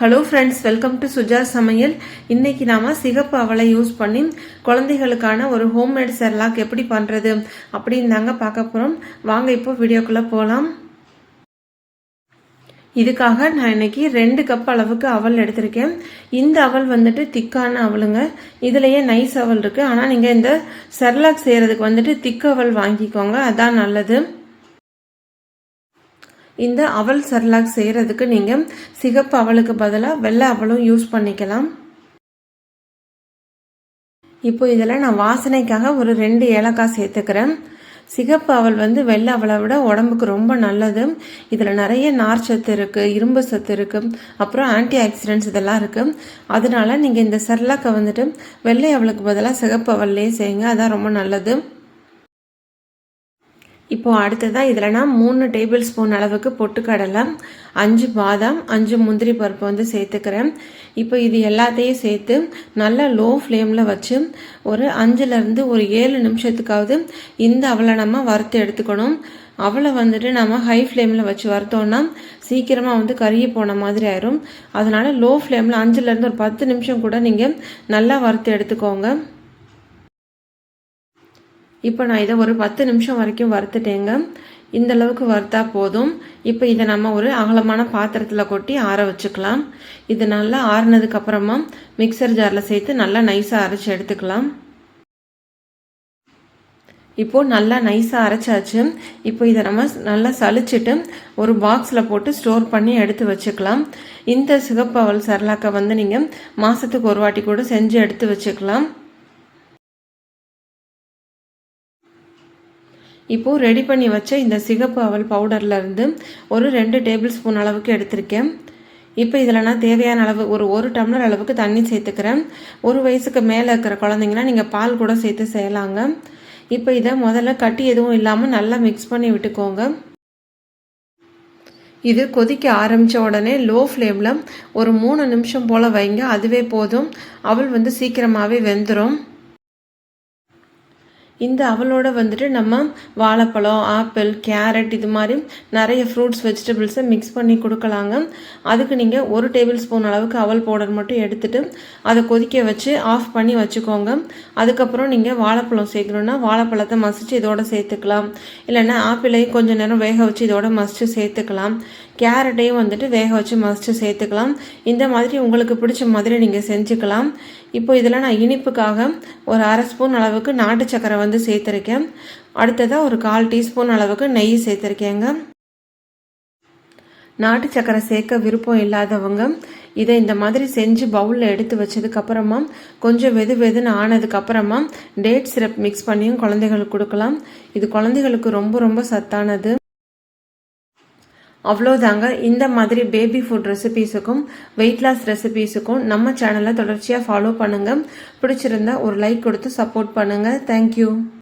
Hello friends welcome to Suja Samayal இன்னைக்கு நாம சிகப்பு அவலை யூஸ் பண்ணி குழந்தைகளுக்கான ஒரு ஹோம்மேட் செர்லாக் எப்படி பண்ணுறது அப்படின்னு தாங்க பார்க்க போகிறோம் வாங்க இப்போ வீடியோக்குள்ளே போகலாம் இதுக்காக நான் இன்னைக்கு ரெண்டு கப் அளவுக்கு அவல் எடுத்திருக்கேன். இந்த அவல் வந்துட்டு திக்கான அவலுங்க இதுலயே நைஸ் அவல் இருக்கு. ஆனால் நீங்கள் இந்த செர்லாக் செய்கிறதுக்கு வந்துட்டு திக்கு அவல் வாங்கிக்கோங்க. அதான் நல்லது. இந்த அவல் செர்லாக் செய்கிறதுக்கு நீங்கள் சிகப்பு அவலுக்கு பதிலாக வெள்ளை அவலும் யூஸ் பண்ணிக்கலாம். இப்போ இதில் நான் வாசனைக்காக ஒரு ரெண்டு ஏலக்காய் சேர்த்துக்கிறேன். சிகப்பு அவல் வந்து வெள்ளை அவலை விட உடம்புக்கு ரொம்ப நல்லது. இதில் நிறைய நார் சத்து இருக்குது இரும்பு சத்து இருக்குது அப்புறம் ஆன்டி ஆக்சிடென்ட்ஸ் இதெல்லாம் இருக்குது அதனால நீங்கள் இந்த செர்லாக்கை வந்துட்டு வெள்ளை அவளுக்கு பதிலாக சிகப்பு அவல்லையே செய்யுங்க அதான் ரொம்ப நல்லது. இப்போது அடுத்ததாக இதில் நான் மூணு டேபிள் ஸ்பூன் அளவுக்கு பொட்டுக்கடலை அஞ்சு பாதாம் அஞ்சு முந்திரி பருப்பு வந்து சேர்த்துக்கிறேன். இப்போ இது எல்லாத்தையும் சேர்த்து நல்லா லோ ஃப்ளேமில் வச்சு ஒரு அஞ்சுலேருந்து ஒரு ஏழு நிமிஷத்துக்காவது இந்த அவளை நம்ம வறுத்து எடுத்துக்கணும். அவளை வந்துட்டு நம்ம ஹை ஃப்ளேமில் வச்சு வறுத்தோன்னா சீக்கிரமாக வந்து கருகி போன மாதிரி ஆயிரும். அதனால் லோ ஃப்ளேமில் அஞ்சுலேருந்து ஒரு பத்து நிமிஷம் கூட நீங்கள் நல்லா வறுத்து எடுத்துக்கோங்க. இப்போ நான் இதை ஒரு பத்து நிமிஷம் வரைக்கும் வறுத்துட்டேங்க. இந்த அளவுக்கு வறுத்தா போதும். இப்போ இதை நம்ம ஒரு அகலமான பாத்திரத்தில் கொட்டி ஆற வச்சுக்கலாம். இது நல்லா ஆறுனதுக்கு அப்புறமா மிக்சர் ஜாரில் சேர்த்து நல்லா நைஸாக அரைச்சி எடுத்துக்கலாம். இப்போது நல்லா நைஸாக அரைச்சாச்சு. இப்போ இதை நம்ம நல்லா சளிச்சிட்டு ஒரு பாக்ஸில் போட்டு ஸ்டோர் பண்ணி எடுத்து வச்சுக்கலாம். இந்த சிகப்பவல் சரலாக்கை வந்து நீங்கள் மாதத்துக்கு ஒரு வாட்டி கூட செஞ்சு எடுத்து வச்சுக்கலாம். இப்போது ரெடி பண்ணி வச்ச இந்த சிகப்பு அவல் பவுடர்லேருந்து ஒரு ரெண்டு டேபிள் ஸ்பூன் அளவுக்கு எடுத்திருக்கேன். இப்போ இதில் நான் தேவையான அளவு ஒரு ஒரு டம்ளர் அளவுக்கு தண்ணி சேர்த்துக்கிறேன். ஒரு வயசுக்கு மேலே இருக்கிற குழந்தைங்கன்னா நீங்கள் பால் கூட சேர்த்து செய்யலாங்க. இப்போ இதை முதல்ல கட்டி எதுவும் இல்லாமல் நல்லா மிக்ஸ் பண்ணி விட்டுக்கோங்க. இது கொதிக்க ஆரம்பித்த உடனே லோ ஃப்ளேமில் ஒரு மூணு நிமிஷம் போல் வைங்க. அதுவே போதும். அவள் வந்து சீக்கிரமாகவே வெந்துடும் இந்த அவளோட வந்துட்டு நம்ம வாழைப்பழம் ஆப்பிள் கேரட் இது மாதிரி நிறைய ஃப்ரூட்ஸ் வெஜிடபிள்ஸை மிக்ஸ் பண்ணி கொடுக்கலாங்க. அதுக்கு நீங்கள் ஒரு டேபிள் ஸ்பூன் அளவுக்கு அவல் பவுடர் மட்டும் எடுத்துகிட்டு அதை கொதிக்க வச்சு ஆஃப் பண்ணி வச்சுக்கோங்க. அதுக்கப்புறம் நீங்கள் வாழைப்பழம் சேர்க்கணுன்னா வாழைப்பழத்தை மசித்து இதோட சேர்த்துக்கலாம். இல்லைன்னா ஆப்பிளையும் கொஞ்சம் நேரம் வேக வச்சு இதோட மசித்து சேர்த்துக்கலாம். கேரட்டையும் வந்துட்டு வேக வச்சு மசிச்சு சேர்த்துக்கலாம். இந்த மாதிரி உங்களுக்கு பிடிச்ச மாதிரி நீங்கள் செஞ்சுக்கலாம். இப்போ இதில் நான் இனிப்புக்காக ஒரு அரை ஸ்பூன் அளவுக்கு நாட்டு சக்கரை வந்து சேர்த்துருக்கேன். அடுத்ததாக ஒரு கால் டீஸ்பூன் அளவுக்கு நெய் சேர்த்துருக்கேங்க. நாட்டு சக்கரை சேர்க்க விருப்பம் இல்லாதவங்க இதை இந்த மாதிரி செஞ்சு பவுலில் எடுத்து வச்சதுக்கப்புறமா கொஞ்சம் வெது வெதுன்னு ஆனதுக்கப்புறமா டேட் சிரப் மிக்ஸ் பண்ணியும் குழந்தைகளுக்கு கொடுக்கலாம். இது குழந்தைகளுக்கு ரொம்ப ரொம்ப சத்தானது. அவ்வளோதாங்க இந்த மாதிரி பேபி ஃபுட் ரெசிபீஸுக்கும் வெயிட் லாஸ் ரெசிபீஸுக்கும் நம்ம சேனலை தொடர்ச்சியாக ஃபாலோ பண்ணுங்கள் பிடிச்சிருந்தா ஒரு லைக் கொடுத்து சப்போர்ட் பண்ணுங்கள் தேங்க்யூ